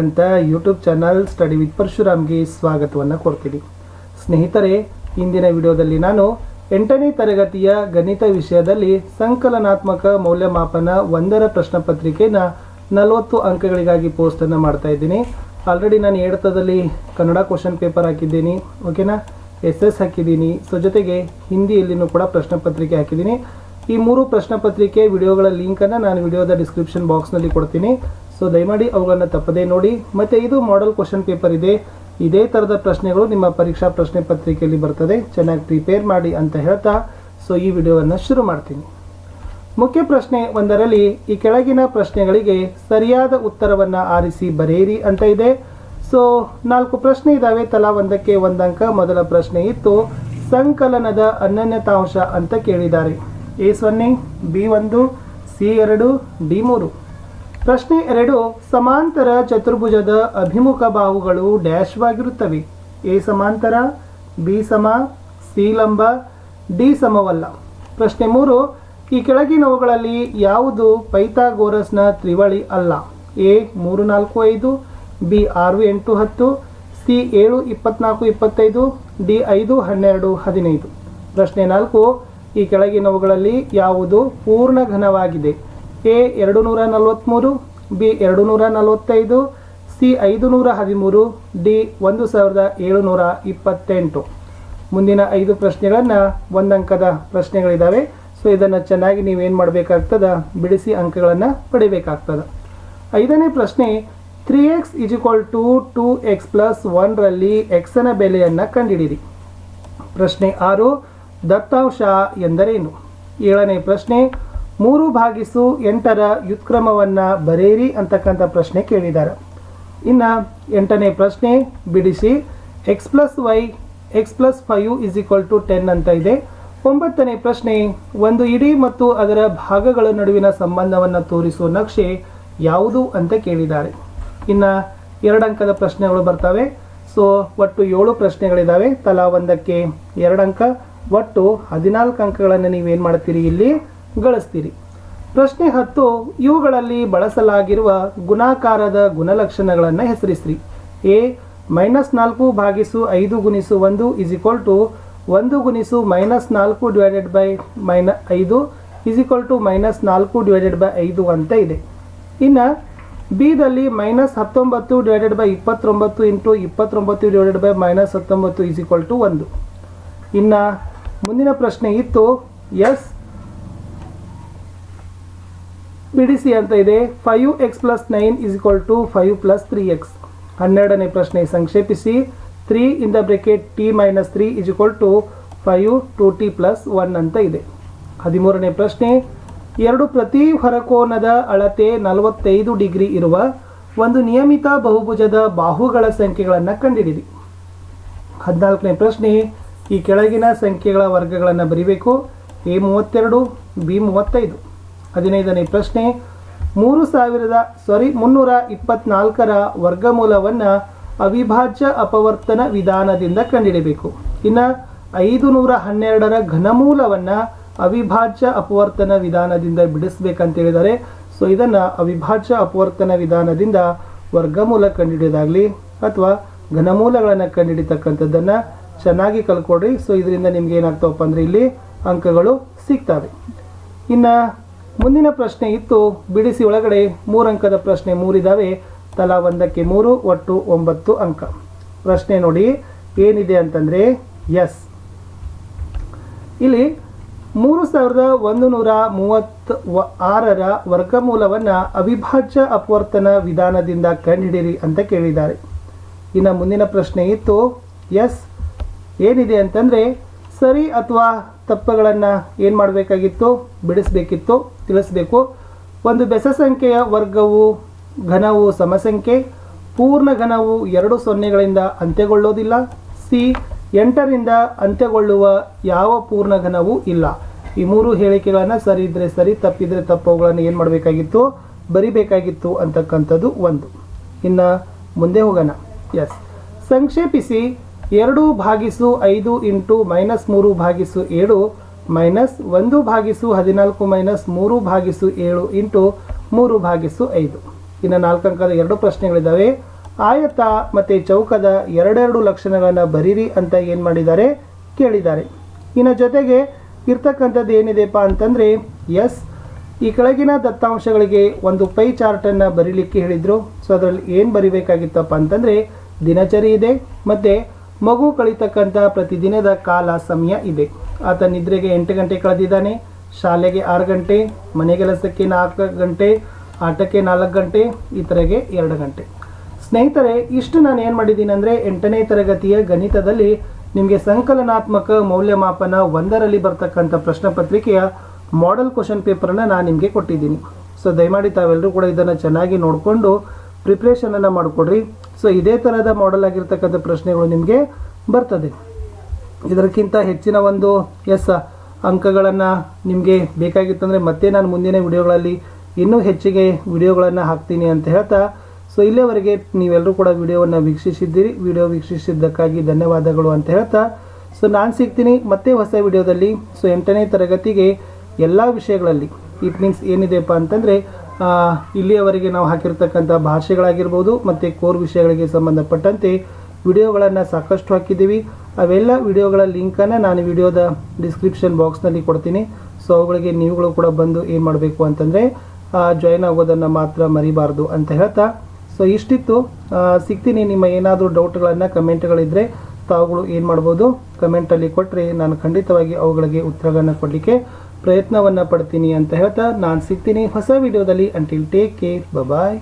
ಅಂತ YouTube channel study with ಪರಶುರಾಮ್ಗೆ ಸ್ವಾಗತವನ್ನು ಕೊಡ್ತೀನಿ ಸ್ನೇಹಿತರೆ, ಇಂದಿನ ವಿಡಿಯೋದಲ್ಲಿ ನಾನು ಎಂಟನೇ ತರಗತಿಯ ಗಣಿತ ವಿಷಯದಲ್ಲಿ ಸಂಕಲನಾತ್ಮಕ ಮೌಲ್ಯಮಾಪನ ಒಂದರ ಪ್ರಶ್ನೆ ಪತ್ರಿಕೆನ ನಲವತ್ತು ಅಂಕಗಳಿಗಾಗಿ ಪೋಸ್ಟನ್ನು ಮಾಡ್ತಾ ಇದ್ದೀನಿ. ಆಲ್ರೆಡಿ ನಾನು ಏಡತದಲ್ಲಿ ಕನ್ನಡ ಕ್ವಶನ್ ಪೇಪರ್ ಹಾಕಿದ್ದೀನಿ ಓಕೆನಾ ಎಸ್ ಎಸ್ ಹಾಕಿದ್ದೀನಿ. ಸೊ ಜೊತೆಗೆ ಹಿಂದಿಯಲ್ಲಿನೂ ಕೂಡ ಪ್ರಶ್ನೆ ಪತ್ರಿಕೆ ಹಾಕಿದ್ದೀನಿ. ಈ ಮೂರು ಪ್ರಶ್ನೆ ಪತ್ರಿಕೆ, ವಿಡಿಯೋಗಳ ಲಿಂಕನ್ನು ನಾನು ವಿಡಿಯೋದ ಡಿಸ್ಕ್ರಿಪ್ಷನ್ ಬಾಕ್ಸ್ನಲ್ಲಿ ಕೊಡ್ತೀನಿ. ಸೊ ದಯಮಾಡಿ ಅವುಗಳನ್ನು ತಪ್ಪದೇ ನೋಡಿ. ಮತ್ತು ಇದು ಮಾಡೆಲ್ ಕ್ವಶನ್ ಪೇಪರ್ ಇದೆ. ಇದೇ ಥರದ ಪ್ರಶ್ನೆಗಳು ನಿಮ್ಮ ಪರೀಕ್ಷಾ ಪ್ರಶ್ನೆ ಪತ್ರಿಕೆಯಲ್ಲಿ ಬರ್ತದೆ. ಚೆನ್ನಾಗಿ ಪ್ರಿಪೇರ್ ಮಾಡಿ ಅಂತ ಹೇಳ್ತಾ ಸೊ ಈ ವಿಡಿಯೋವನ್ನು ಶುರು ಮಾಡ್ತೀನಿ. ಮುಖ್ಯ ಪ್ರಶ್ನೆ ಒಂದರಲ್ಲಿ, ಈ ಕೆಳಗಿನ ಪ್ರಶ್ನೆಗಳಿಗೆ ಸರಿಯಾದ ಉತ್ತರವನ್ನು ಆರಿಸಿ ಬರೆಯಿರಿ ಅಂತ ಇದೆ. ಸೊ ನಾಲ್ಕು ಪ್ರಶ್ನೆ ಇದ್ದಾವೆ ತಲಾ ಒಂದಕ್ಕೆ ಒಂದಂಕ ಮೊದಲ ಪ್ರಶ್ನೆ ಇತ್ತು, ಸಂಕಲನದ ಅನನ್ಯತಾಂಶ ಅಂತ ಕೇಳಿದ್ದಾರೆ. ಎ ಸೊನ್ನೆ, ಬಿ ಒಂದು, ಸಿ ಎರಡು, ಡಿ ಮೂರು. ಪ್ರಶ್ನೆ ಎರಡು, ಸಮಾಂತರ ಚತುರ್ಭುಜದ ಅಭಿಮುಖ ಬಾಹುಗಳು ಡ್ಯಾಶ್ವಾಗಿರುತ್ತವೆ ಎ ಸಮಾಂತರ, ಬಿ ಸಮ, ಸಿ ಲಂಬ, ಡಿ ಸಮವಲ್ಲ. ಪ್ರಶ್ನೆ ಮೂರು, ಈ ಕೆಳಗಿನವುಗಳಲ್ಲಿ ಯಾವುದು ಪೈಥಾಗೋರಸ್ನ ತ್ರಿವಳಿ ಅಲ್ಲ? ಎ ಮೂರು ನಾಲ್ಕು ಐದು, ಬಿ ಆರು ಎಂಟು ಹತ್ತು, ಸಿ ಏಳು ಇಪ್ಪತ್ನಾಲ್ಕು ಇಪ್ಪತ್ತೈದು, ಡಿ ಐದು ಹನ್ನೆರಡು ಹದಿನೈದು. ಪ್ರಶ್ನೆ ನಾಲ್ಕು, ಈ ಕೆಳಗಿನವುಗಳಲ್ಲಿ ಯಾವುದು ಪೂರ್ಣ ಘನವಾಗಿದೆ ಎ ಎರಡು ನೂರ ನಲವತ್ತ್ಮೂರು ಬಿ ಎರಡು ನೂರ ನಲವತ್ತೈದು, ಸಿ ಐದು ನೂರ ಹದಿಮೂರು, ಡಿ ಒಂದು ಸಾವಿರದ ಏಳುನೂರ ಇಪ್ಪತ್ತೆಂಟು. ಮುಂದಿನ ಐದು ಪ್ರಶ್ನೆಗಳನ್ನು ಒಂದಂಕದ ಪ್ರಶ್ನೆಗಳಿದ್ದಾವೆ ಸೊ ಇದನ್ನು ಚೆನ್ನಾಗಿ ನೀವೇನು ಮಾಡಬೇಕಾಗ್ತದ? ಬಿಡಿಸಿ ಅಂಕಗಳನ್ನು ಪಡಿಬೇಕಾಗ್ತದೆ. ಐದನೇ ಪ್ರಶ್ನೆ three X is equal to two X plus ಒನ್ರಲ್ಲಿ ಎಕ್ಸನ ಬೆಲೆಯನ್ನು ಕಂಡುಹಿಡಿಯಿರಿ ಪ್ರಶ್ನೆ ಆರು, ದತ್ತಾಂಶ ಎಂದರೇನು? ಏಳನೇ ಪ್ರಶ್ನೆ ಮೂರು ಭಾಗಿಸು ಎಂಟರ ವ್ಯುತ್ಕ್ರಮವನ್ನು ಬರೆಯಿರಿ ಅಂತಕ್ಕಂಥ ಪ್ರಶ್ನೆ ಕೇಳಿದ್ದಾರೆ ಇನ್ನು ಎಂಟನೇ ಪ್ರಶ್ನೆ, ಬಿಡಿಸಿ. X plus Y X plus five is equal to ten ಅಂತ ಇದೆ. ಒಂಬತ್ತನೇ ಪ್ರಶ್ನೆ, ಒಂದು ಇಡೀ ಮತ್ತು ಅದರ ಭಾಗಗಳ ನಡುವಿನ ಸಂಬಂಧವನ್ನು ತೋರಿಸುವ ನಕ್ಷೆ ಯಾವುದು ಅಂತ ಕೇಳಿದ್ದಾರೆ ಇನ್ನು ಎರಡಂಕದ ಪ್ರಶ್ನೆಗಳು ಬರ್ತವೆ. ಸೊ ಒಟ್ಟು ಏಳು ಪ್ರಶ್ನೆಗಳಿದ್ದಾವೆ ತಲಾ ಒಂದಕ್ಕೆ ಎರಡು ಅಂಕ ಒಟ್ಟು ಹದಿನಾಲ್ಕು ಅಂಕಗಳನ್ನು ನೀವೇನು ಮಾಡ್ತೀರಿ ಇಲ್ಲಿ? ಗಳಿಸ್ತೀರಿ. ಪ್ರಶ್ನೆ ಹತ್ತು, ಇವುಗಳಲ್ಲಿ ಬಳಸಲಾಗಿರುವ ಗುಣಾಕಾರದ ಗುಣಲಕ್ಷಣಗಳನ್ನು ಹೆಸರಿಸ್ರಿ. ಎ, ಮೈನಸ್ ನಾಲ್ಕು ಭಾಗಿಸು ಐದು ಗುಣಿಸು ಒಂದು ಇಸ್ ಈಕ್ವಲ್ ಟು ಒಂದು ಗುಣಿಸು ಮೈನಸ್ ನಾಲ್ಕು ಡಿವೈಡೆಡ್ ಬೈ ಮೈನ ಐದು ಇಸ್ ಈಕ್ವಲ್ ಟು ಮೈನಸ್ ನಾಲ್ಕು ಡಿವೈಡೆಡ್ ಬೈ ಐದು ಅಂತ ಇದೆ. ಇನ್ನು ಬಿದಲ್ಲಿ ಮೈನಸ್ ಹತ್ತೊಂಬತ್ತು ಡಿವೈಡೆಡ್ ಬೈ ಇಪ್ಪತ್ತೊಂಬತ್ತು ಇಂಟು ಇಪ್ಪತ್ತೊಂಬತ್ತು ಡಿವೈಡೆಡ್ ಬೈ ಮೈನಸ್ ಹತ್ತೊಂಬತ್ತು ಇಸ್ ಈಕ್ವಲ್ ಟು ಒಂದು. ಇನ್ನು ಮುಂದಿನ ಪ್ರಶ್ನೆ ಇತ್ತು, ಎಸ್ ಬಿಡಿಸಿ ಅಂತ ಇದೆ. Five X plus nine is equal to five plus three X ಹನ್ನೆರಡನೇ ಪ್ರಶ್ನೆ ಸಂಕ್ಷೇಪಿಸಿ. Three in the bracket T minus three is equal to five two T plus one ಅಂತ ಇದೆ. ಹದಿಮೂರನೇ ಪ್ರಶ್ನೆ. ಎರಡು ಪ್ರತಿ ಹೊರಕೋನದ ಅಳತೆ ನಲವತ್ತೈದು ಡಿಗ್ರಿ ಇರುವ ಒಂದು ನಿಯಮಿತ ಬಹುಭುಜದ ಬಾಹುಗಳ ಸಂಖ್ಯೆಗಳನ್ನು ಕಂಡುಹಿಡಿಯಿರಿ ಹದಿನಾಲ್ಕನೇ ಪ್ರಶ್ನೆ. ಈ ಕೆಳಗಿನ ಸಂಖ್ಯೆಗಳ ವರ್ಗಗಳನ್ನು ಬರೀಬೇಕು. ಎ ಮೂವತ್ತೆರಡು ಬಿ ಮೂವತ್ತೈದು. ಹದಿನೈದನೇ ಪ್ರಶ್ನೆ. ಮೂರು ಸಾವಿರದ ಸಾರಿ ಮುನ್ನೂರ ಇಪ್ಪತ್ನಾಲ್ಕರ ವರ್ಗಮೂಲವನ್ನು ಅವಿಭಾಜ್ಯ ಅಪವರ್ತನ ವಿಧಾನದಿಂದ ಕಂಡುಹಿಡಿಯಬೇಕು. ಇನ್ನು ಐದು ನೂರ ಹನ್ನೆರಡರ ಘನಮೂಲವನ್ನು ಅವಿಭಾಜ್ಯ ಅಪವರ್ತನ ವಿಧಾನದಿಂದ ಬಿಡಿಸ್ಬೇಕಂತ ಹೇಳಿದ್ದಾರೆ. ಸೊ ಇದನ್ನು ಅವಿಭಾಜ್ಯ ಅಪವರ್ತನ ವಿಧಾನದಿಂದ ವರ್ಗಮೂಲ ಕಂಡುಹಿಡಿಯೋದಾಗಲಿ ಅಥವಾ ಘನಮೂಲಗಳನ್ನು ಕಂಡುಹಿಡಿತಕ್ಕಂಥದ್ದನ್ನು ಚೆನ್ನಾಗಿ ಕಲ್ಕೊಡ್ರಿ ಸೊ ಇದರಿಂದ ನಿಮ್ಗೆ ಏನಾಗ್ತಾವಪ್ಪ ಅಂದರೆ ಇಲ್ಲಿ ಅಂಕಗಳು ಸಿಗ್ತವೆ. ಇನ್ನು ಮುಂದಿನ ಪ್ರಶ್ನೆ ಇತ್ತು. ಬಿಡಿಸಿ ಒಳಗಡೆ ಮೂರು ಅಂಕದ ಪ್ರಶ್ನೆ ಮೂರಿದಾವೆ. ತಲಾ ಒಂದಕ್ಕೆ ಮೂರು, ಒಟ್ಟು ಒಂಬತ್ತು ಅಂಕ. ಪ್ರಶ್ನೆ ನೋಡಿ, ಏನಿದೆ ಅಂತಂದರೆ, ಎಸ್. ಇಲ್ಲಿ ಮೂರು ಸಾವಿರದ ಒಂದು ನೂರ ಮೂವತ್ತು ಆರರ ವರ್ಗಮೂಲವನ್ನು ಅವಿಭಾಜ್ಯ ಅಪವರ್ತನ ವಿಧಾನದಿಂದ ಕಂಡುಹಿಡಿಯಿರಿ ಅಂತ ಕೇಳಿದ್ದಾರೆ. ಇನ್ನು ಮುಂದಿನ ಪ್ರಶ್ನೆ ಇತ್ತು. ಎಸ್. ಏನಿದೆ ಅಂತಂದರೆ ಸರಿ ಅಥವಾ ತಪ್ಪುಗಳನ್ನು ಏನು ಮಾಡಬೇಕಾಗಿತ್ತು? ಬಿಡಿಸಬೇಕಿತ್ತು, ತಿಳಿಸಬೇಕು. ಒಂದು ಬೆಸ ಸಂಖ್ಯೆಯ ವರ್ಗವು ಘನವು ಸಮಸಂಖ್ಯೆ. ಪೂರ್ಣ ಘನವು ಎರಡು ಸೊನ್ನೆಗಳಿಂದ ಅಂತ್ಯಗೊಳ್ಳೋದಿಲ್ಲ. ಸಿ, ಎಂಟರಿಂದ ಅಂತ್ಯಗೊಳ್ಳುವ ಯಾವ ಪೂರ್ಣ ಘನವೂ ಇಲ್ಲ. ಈ ಮೂರು ಹೇಳಿಕೆಗಳನ್ನು ಸರಿ ಇದ್ದರೆ ಸರಿ, ತಪ್ಪಿದ್ರೆ ತಪ್ಪು, ಅವುಗಳನ್ನು ಏನು ಮಾಡಬೇಕಾಗಿತ್ತು? ಬರಿಬೇಕಾಗಿತ್ತು ಅಂತಕ್ಕಂಥದ್ದು ಒಂದು. ಇನ್ನು ಮುಂದೆ ಹೋಗೋಣ. ಎಸ್. ಸಂಕ್ಷೇಪಿಸಿ ಎರಡು ಭಾಗಿಸು ಐದು ಇಂಟು ಮೈನಸ್ ಮೂರು ಭಾಗಿಸು ಏಳು ಮೈನಸ್ ಒಂದು ಭಾಗಿಸು ಹದಿನಾಲ್ಕು ಮೈನಸ್ ಮೂರು ಭಾಗಿಸು ಏಳು ಇಂಟು ಮೂರು ಭಾಗಿಸು ಐದು. ಇನ್ನು ನಾಲ್ಕು ಅಂಕದ ಎರಡು ಪ್ರಶ್ನೆಗಳಿದ್ದಾವೆ. ಆಯತ ಮತ್ತು ಚೌಕದ ಎರಡೆರಡು ಲಕ್ಷಣಗಳನ್ನು ಬರೀರಿ ಅಂತ ಏನು ಮಾಡಿದ್ದಾರೆ? ಕೇಳಿದ್ದಾರೆ. ಇನ್ನು ಜೊತೆಗೆ ಇರ್ತಕ್ಕಂಥದ್ದು ಏನಿದೆಪ್ಪ ಅಂತಂದರೆ, ಎಸ್, ಈ ಕೆಳಗಿನ ದತ್ತಾಂಶಗಳಿಗೆ ಒಂದು ಪೈ ಚಾರ್ಟನ್ನು ಬರೀಲಿಕ್ಕೆ ಹೇಳಿದರು. ಸೊ, ಅದರಲ್ಲಿ ಏನು ಬರಿಬೇಕಾಗಿತ್ತಪ್ಪ ಅಂತಂದರೆ, ದಿನಚರಿ ಇದೆ, ಮತ್ತು ಮಗು ಕಳೀತಕ್ಕಂಥ ಪ್ರತಿದಿನದ ಕಾಲ ಸಮಯ ಇದೆ. ಆತ ನಿದ್ರೆಗೆ ಎಂಟು ಗಂಟೆ ಕಳೆದಿದ್ದಾನೆ. ಶಾಲೆಗೆ ಆರು ಗಂಟೆ, ಮನೆ ಕೆಲಸಕ್ಕೆ ನಾಲ್ಕು ಗಂಟೆ, ಆಟಕ್ಕೆ ನಾಲ್ಕು ಗಂಟೆ, ಇತರೆಗೆ ಎರಡು ಗಂಟೆ. ಸ್ನೇಹಿತರೆ, ಇಷ್ಟು ನಾನು ಏನು ಮಾಡಿದ್ದೀನಿ ಅಂದರೆ ಎಂಟನೇ ತರಗತಿಯ ಗಣಿತದಲ್ಲಿ ನಿಮಗೆ ಸಂಕಲನಾತ್ಮಕ ಮೌಲ್ಯಮಾಪನ ಒಂದರಲ್ಲಿ ಬರ್ತಕ್ಕಂಥ ಪ್ರಶ್ನೆ ಪತ್ರಿಕೆಯ ಮಾಡೆಲ್ ಕ್ವಶನ್ ಪೇಪರನ್ನು ನಾನು ನಿಮಗೆ ಕೊಟ್ಟಿದ್ದೀನಿ. ಸೊ ದಯಮಾಡಿ ತಾವೆಲ್ಲರೂ ಕೂಡ ಇದನ್ನು ಚೆನ್ನಾಗಿ ನೋಡಿಕೊಂಡು ಪ್ರಿಪ್ರೇಷನನ್ನು ಮಾಡಿಕೊಡ್ರಿ. ಸೊ ಇದೇ ಥರದ ಮಾಡಲ್ ಆಗಿರ್ತಕ್ಕಂಥ ಪ್ರಶ್ನೆಗಳು ನಿಮಗೆ ಬರ್ತದೆ. ಇದಕ್ಕಿಂತ ಹೆಚ್ಚಿನ ಒಂದು, ಎಸ್, ಅಂಕಗಳನ್ನು ನಿಮಗೆ ಬೇಕಾಗಿತ್ತಂದರೆ ಮತ್ತೆ ನಾನು ಮುಂದಿನ ವಿಡಿಯೋಗಳಲ್ಲಿ ಇನ್ನೂ ಹೆಚ್ಚಿಗೆ ವಿಡಿಯೋಗಳನ್ನು ಹಾಕ್ತೀನಿ ಅಂತ ಹೇಳ್ತಾ ಸೊ ಇಲ್ಲಿಯವರೆಗೆ ನೀವೆಲ್ಲರೂ ಕೂಡ ವಿಡಿಯೋವನ್ನು ವೀಕ್ಷಿಸಿದ್ದೀರಿ. ವಿಡಿಯೋ ವೀಕ್ಷಿಸಿದ್ದಕ್ಕಾಗಿ ಧನ್ಯವಾದಗಳು ಅಂತ ಹೇಳ್ತಾ ಸೊ ನಾನು ಸಿಗ್ತೀನಿ ಮತ್ತೆ ಹೊಸ ವಿಡಿಯೋದಲ್ಲಿ. ಸೊ ಎಂಟನೇ ತರಗತಿಗೆ ಎಲ್ಲ ವಿಷಯಗಳಲ್ಲಿ ಇಟ್ ಮೀನ್ಸ್ ಏನಿದೆಯಪ್ಪ ಅಂತಂದರೆ ಇಲ್ಲಿಯವರೆಗೆ ನಾವು ಹಾಕಿರ್ತಕ್ಕಂಥ ಭಾಷೆಗಳಾಗಿರ್ಬೋದು ಮತ್ತು ಕೋರ್ ವಿಷಯಗಳಿಗೆ ಸಂಬಂಧಪಟ್ಟಂತೆ ವಿಡಿಯೋಗಳನ್ನು ಸಾಕಷ್ಟು ಹಾಕಿದ್ದೀವಿ. ಅವೆಲ್ಲ ವಿಡಿಯೋಗಳ ಲಿಂಕನ್ನು ನಾನು ವಿಡಿಯೋದ ಡಿಸ್ಕ್ರಿಪ್ಷನ್ ಬಾಕ್ಸ್ನಲ್ಲಿ ಕೊಡ್ತೀನಿ. ಸೊ ಅವುಗಳಿಗೆ ನೀವುಗಳು ಕೂಡ ಬಂದು ಏನು ಮಾಡಬೇಕು ಅಂತಂದರೆ ಜಾಯ್ನ್ ಆಗೋದನ್ನು ಮಾತ್ರ ಮರಿಬಾರ್ದು ಅಂತ ಹೇಳ್ತಾ. ಸೊ ಇಷ್ಟಿತ್ತು. ಸಿಗ್ತೀನಿ. ನಿಮ್ಮ ಏನಾದರೂ ಡೌಟ್ಗಳನ್ನು ಕಮೆಂಟ್ಗಳಿದ್ದರೆ ತಾವುಗಳು ಏನು ಮಾಡ್ಬೋದು? ಕಮೆಂಟಲ್ಲಿ ಕೊಟ್ಟರೆ ನಾನು ಖಂಡಿತವಾಗಿ ಅವುಗಳಿಗೆ ಉತ್ತರಗಳನ್ನು ಕೊಡಲಿಕ್ಕೆ ಪ್ರಯತ್ನವನ್ನು ಪಡ್ತೀನಿ ಅಂತ ಹೇಳ್ತಾ ನಾನು ಸಿಗ್ತೀನಿ ಹೊಸ ವಿಡಿಯೋದಲ್ಲಿ. Until take care bye